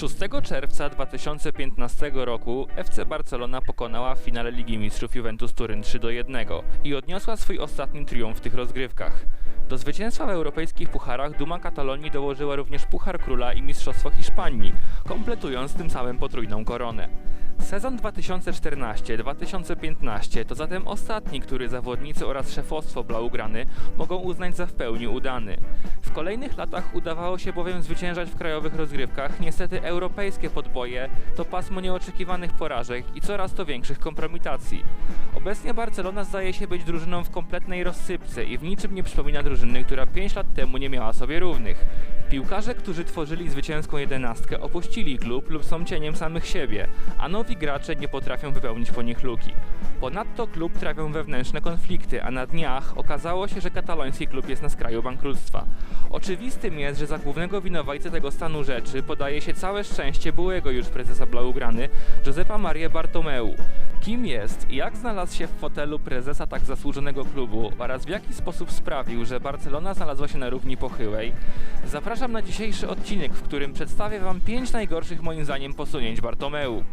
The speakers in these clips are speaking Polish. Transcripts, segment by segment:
6 czerwca 2015 roku FC Barcelona pokonała w finale Ligi Mistrzów Juventus Turyn 3 do 1 i odniosła swój ostatni triumf w tych rozgrywkach. Do zwycięstwa w europejskich pucharach duma Katalonii dołożyła również Puchar Króla i Mistrzostwo Hiszpanii, kompletując tym samym potrójną koronę. Sezon 2014-2015 to zatem ostatni, który zawodnicy oraz szefostwo Blaugrany mogą uznać za w pełni udany. W kolejnych latach udawało się bowiem zwyciężać w krajowych rozgrywkach, niestety europejskie podboje to pasmo nieoczekiwanych porażek i coraz to większych kompromitacji. Obecnie Barcelona zdaje się być drużyną w kompletnej rozsypce i w niczym nie przypomina drużyny, która 5 lat temu nie miała sobie równych. Piłkarze, którzy tworzyli zwycięską jedenastkę, opuścili klub lub są cieniem samych siebie, a nowi gracze nie potrafią wypełnić po nich luki. Ponadto klub trawią wewnętrzne konflikty, a na dniach okazało się, że kataloński klub jest na skraju bankructwa. Oczywistym jest, że za głównego winowajcę tego stanu rzeczy podaje się całe szczęście byłego już prezesa Blaugrany, Josepa Maria Bartomeu. Kim jest i jak znalazł się w fotelu prezesa tak zasłużonego klubu oraz w jaki sposób sprawił, że Barcelona znalazła się na równi pochyłej? Zapraszam na dzisiejszy odcinek, w którym przedstawię Wam pięć najgorszych moim zdaniem posunięć Bartomeu.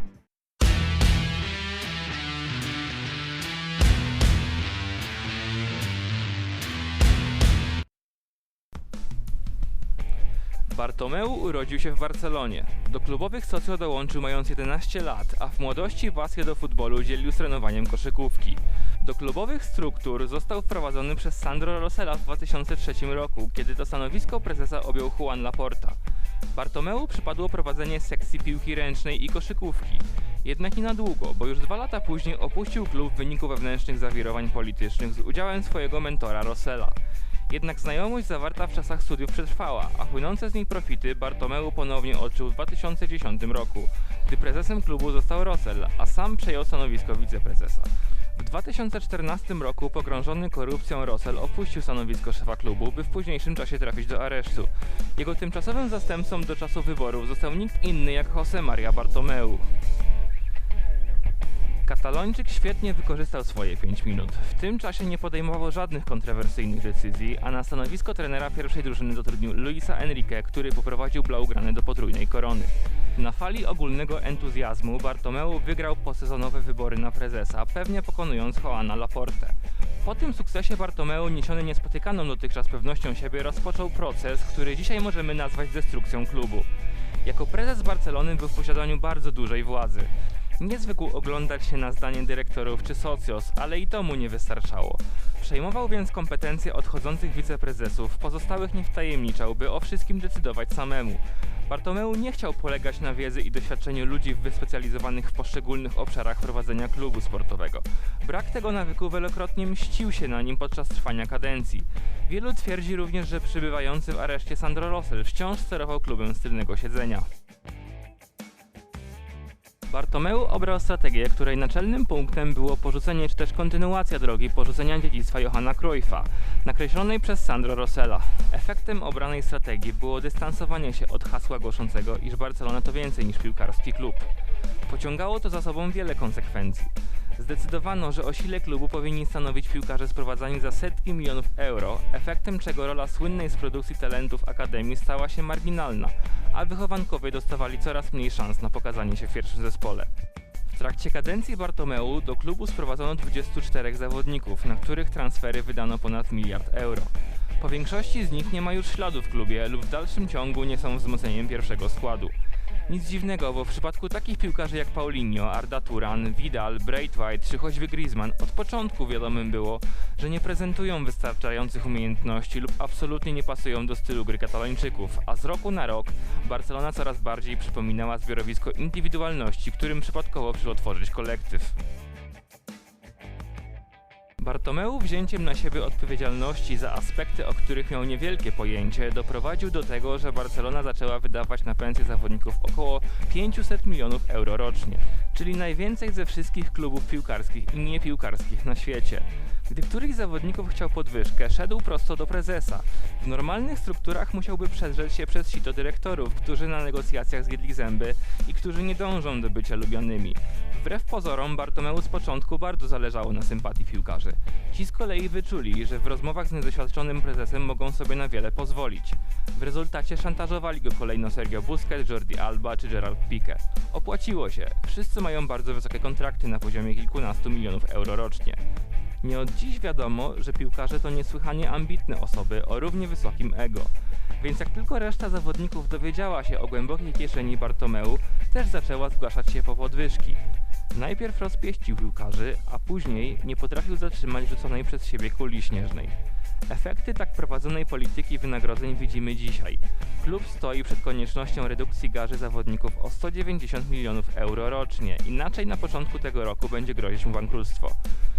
Bartomeu urodził się w Barcelonie. Do klubowych socio dołączył mając 11 lat, a w młodości pasję do futbolu dzielił z trenowaniem koszykówki. Do klubowych struktur został wprowadzony przez Sandro Rosella w 2003 roku, kiedy to stanowisko prezesa objął Juan Laporta. Bartomeu przypadło prowadzenie sekcji piłki ręcznej i koszykówki. Jednak nie na długo, bo już dwa lata później opuścił klub w wyniku wewnętrznych zawirowań politycznych z udziałem swojego mentora Rosella. Jednak znajomość zawarta w czasach studiów przetrwała, a płynące z niej profity Bartomeu ponownie odczuł w 2010 roku, gdy prezesem klubu został Rosell, a sam przejął stanowisko wiceprezesa. W 2014 roku pogrążony korupcją Rosell opuścił stanowisko szefa klubu, by w późniejszym czasie trafić do aresztu. Jego tymczasowym zastępcą do czasu wyborów został nikt inny jak José María Bartomeu. Katalończyk świetnie wykorzystał swoje 5 minut. W tym czasie nie podejmował żadnych kontrowersyjnych decyzji, a na stanowisko trenera pierwszej drużyny zatrudnił Luisa Enrique, który poprowadził Blaugrany do potrójnej korony. Na fali ogólnego entuzjazmu Bartomeu wygrał posezonowe wybory na prezesa, pewnie pokonując Joana Laporte. Po tym sukcesie Bartomeu, niesiony niespotykaną dotychczas pewnością siebie, rozpoczął proces, który dzisiaj możemy nazwać destrukcją klubu. Jako prezes Barcelony był w posiadaniu bardzo dużej władzy. Nie zwykł oglądać się na zdanie dyrektorów czy socjos, ale i to mu nie wystarczało. Przejmował więc kompetencje odchodzących wiceprezesów, pozostałych nie wtajemniczał, by o wszystkim decydować samemu. Bartomeu nie chciał polegać na wiedzy i doświadczeniu ludzi wyspecjalizowanych w poszczególnych obszarach prowadzenia klubu sportowego. Brak tego nawyku wielokrotnie mścił się na nim podczas trwania kadencji. Wielu twierdzi również, że przybywający w areszcie Sandro Rosell wciąż sterował klubem z tylnego siedzenia. Bartomeu obrał strategię, której naczelnym punktem było porzucenie czy też kontynuacja drogi porzucenia dziedzictwa Johanna Cruyffa, nakreślonej przez Sandro Rosella. Efektem obranej strategii było dystansowanie się od hasła głoszącego, iż Barcelona to więcej niż piłkarski klub. Pociągało to za sobą wiele konsekwencji. Zdecydowano, że o sile klubu powinni stanowić piłkarze sprowadzani za setki milionów euro, efektem czego rola słynnej z produkcji talentów Akademii stała się marginalna, a wychowankowie dostawali coraz mniej szans na pokazanie się w pierwszym zespole. W trakcie kadencji Bartomeu do klubu sprowadzono 24 zawodników, na których transfery wydano ponad miliard euro. Po większości z nich nie ma już śladu w klubie lub w dalszym ciągu nie są wzmocnieniem pierwszego składu. Nic dziwnego, bo w przypadku takich piłkarzy jak Paulinho, Arda Turan, Vidal, Braithwaite czy choćby Griezmann od początku wiadomym było, że nie prezentują wystarczających umiejętności lub absolutnie nie pasują do stylu gry katalończyków, a z roku na rok Barcelona coraz bardziej przypominała zbiorowisko indywidualności, którym przypadkowo przyszło tworzyć kolektyw. Bartomeu wzięciem na siebie odpowiedzialności za aspekty, o których miał niewielkie pojęcie, doprowadził do tego, że Barcelona zaczęła wydawać na pensje zawodników około 500 milionów euro rocznie, czyli najwięcej ze wszystkich klubów piłkarskich i niepiłkarskich na świecie. Gdy któryś z zawodników chciał podwyżkę, szedł prosto do prezesa. W normalnych strukturach musiałby przedrzeć się przez sito dyrektorów, którzy na negocjacjach zjedli zęby i którzy nie dążą do bycia lubianymi. Wbrew pozorom Bartomeu z początku bardzo zależało na sympatii piłkarzy. Ci z kolei wyczuli, że w rozmowach z niedoświadczonym prezesem mogą sobie na wiele pozwolić. W rezultacie szantażowali go kolejno Sergio Busquets, Jordi Alba czy Gerard Piqué. Opłaciło się. Wszyscy mają bardzo wysokie kontrakty na poziomie kilkunastu milionów euro rocznie. Nie od dziś wiadomo, że piłkarze to niesłychanie ambitne osoby o równie wysokim ego. Więc jak tylko reszta zawodników dowiedziała się o głębokiej kieszeni Bartomeu, też zaczęła zgłaszać się po podwyżki. Najpierw rozpieścił piłkarzy, a później nie potrafił zatrzymać rzuconej przez siebie kuli śnieżnej. Efekty tak prowadzonej polityki wynagrodzeń widzimy dzisiaj. Klub stoi przed koniecznością redukcji garzy zawodników o 190 milionów euro rocznie, inaczej na początku tego roku będzie grozić mu bankructwo.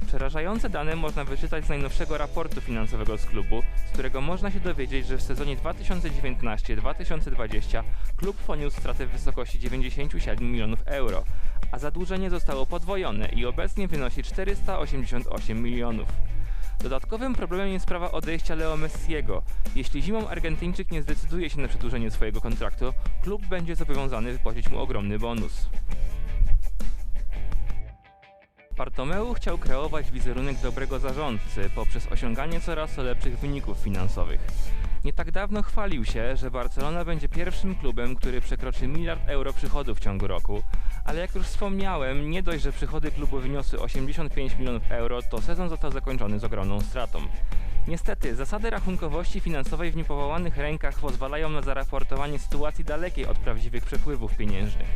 Przerażające dane można wyczytać z najnowszego raportu finansowego z klubu, z którego można się dowiedzieć, że w sezonie 2019-2020 klub poniósł stratę w wysokości 97 milionów euro, a zadłużenie zostało podwojone i obecnie wynosi 488 milionów. Dodatkowym problemem jest sprawa odejścia Leo Messiego. Jeśli zimą Argentyńczyk nie zdecyduje się na przedłużenie swojego kontraktu, klub będzie zobowiązany wypłacić mu ogromny bonus. Bartomeu chciał kreować wizerunek dobrego zarządcy poprzez osiąganie coraz lepszych wyników finansowych. Nie tak dawno chwalił się, że Barcelona będzie pierwszym klubem, który przekroczy miliard euro przychodów w ciągu roku, ale jak już wspomniałem, nie dość, że przychody klubu wyniosły 85 milionów euro, to sezon został zakończony z ogromną stratą. Niestety, zasady rachunkowości finansowej w niepowołanych rękach pozwalają na zaraportowanie sytuacji dalekiej od prawdziwych przepływów pieniężnych.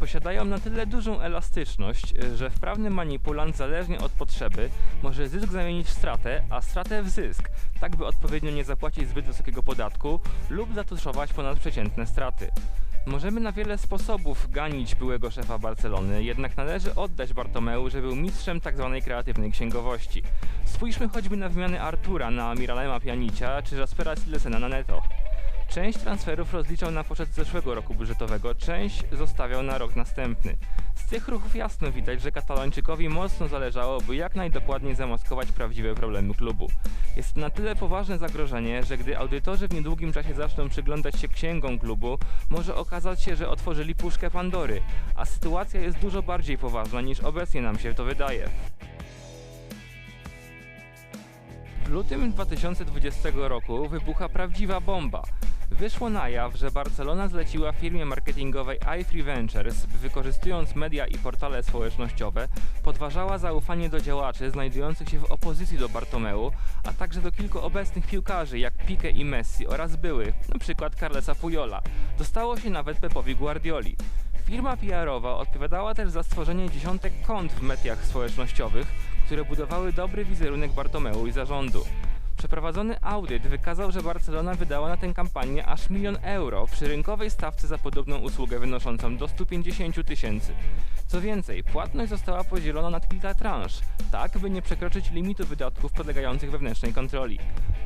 Posiadają na tyle dużą elastyczność, że wprawny manipulant zależnie od potrzeby może zysk zamienić w stratę, a stratę w zysk, tak by odpowiednio nie zapłacić zbyt wysokiego podatku lub zatuszować ponadprzeciętne straty. Możemy na wiele sposobów ganić byłego szefa Barcelony, jednak należy oddać Bartomeu, że był mistrzem tzw. kreatywnej księgowości. Spójrzmy choćby na wymiany Artura na Miralema Pjanicia czy Jaspera Silesena na Neto. Część transferów rozliczał na poczet zeszłego roku budżetowego, część zostawiał na rok następny. Z tych ruchów jasno widać, że Katalończykowi mocno zależało, by jak najdokładniej zamaskować prawdziwe problemy klubu. Jest na tyle poważne zagrożenie, że gdy audytorzy w niedługim czasie zaczną przyglądać się księgom klubu, może okazać się, że otworzyli puszkę Pandory, a sytuacja jest dużo bardziej poważna niż obecnie nam się to wydaje. W lutym 2020 roku wybucha prawdziwa bomba. Wyszło na jaw, że Barcelona zleciła firmie marketingowej iFree Ventures, by wykorzystując media i portale społecznościowe, podważała zaufanie do działaczy znajdujących się w opozycji do Bartomeu, a także do kilku obecnych piłkarzy jak Pique i Messi oraz byłych, np. Carlesa Pujola. Dostało się nawet Pepowi Guardioli. Firma PR-owa odpowiadała też za stworzenie dziesiątek kont w mediach społecznościowych, które budowały dobry wizerunek Bartomeu i zarządu. Przeprowadzony audyt wykazał, że Barcelona wydała na tę kampanię aż milion euro przy rynkowej stawce za podobną usługę wynoszącą do 150 tysięcy. Co więcej, płatność została podzielona na kilka transz, tak by nie przekroczyć limitu wydatków podlegających wewnętrznej kontroli.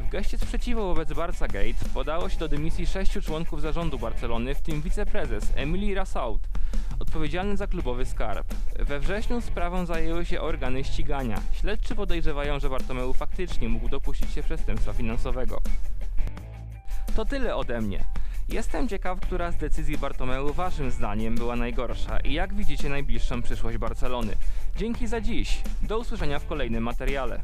W geście sprzeciwu wobec Barca Gate podało się do dymisji sześciu członków zarządu Barcelony, w tym wiceprezes Emily Rassaut, odpowiedzialny za klubowy skarb. We wrześniu sprawą zajęły się organy ścigania. Śledczy podejrzewają, że Bartomeu faktycznie mógł dopuścić się przestępstwa finansowego. To tyle ode mnie. Jestem ciekaw, która z decyzji Bartomeu waszym zdaniem była najgorsza i jak widzicie najbliższą przyszłość Barcelony. Dzięki za dziś. Do usłyszenia w kolejnym materiale.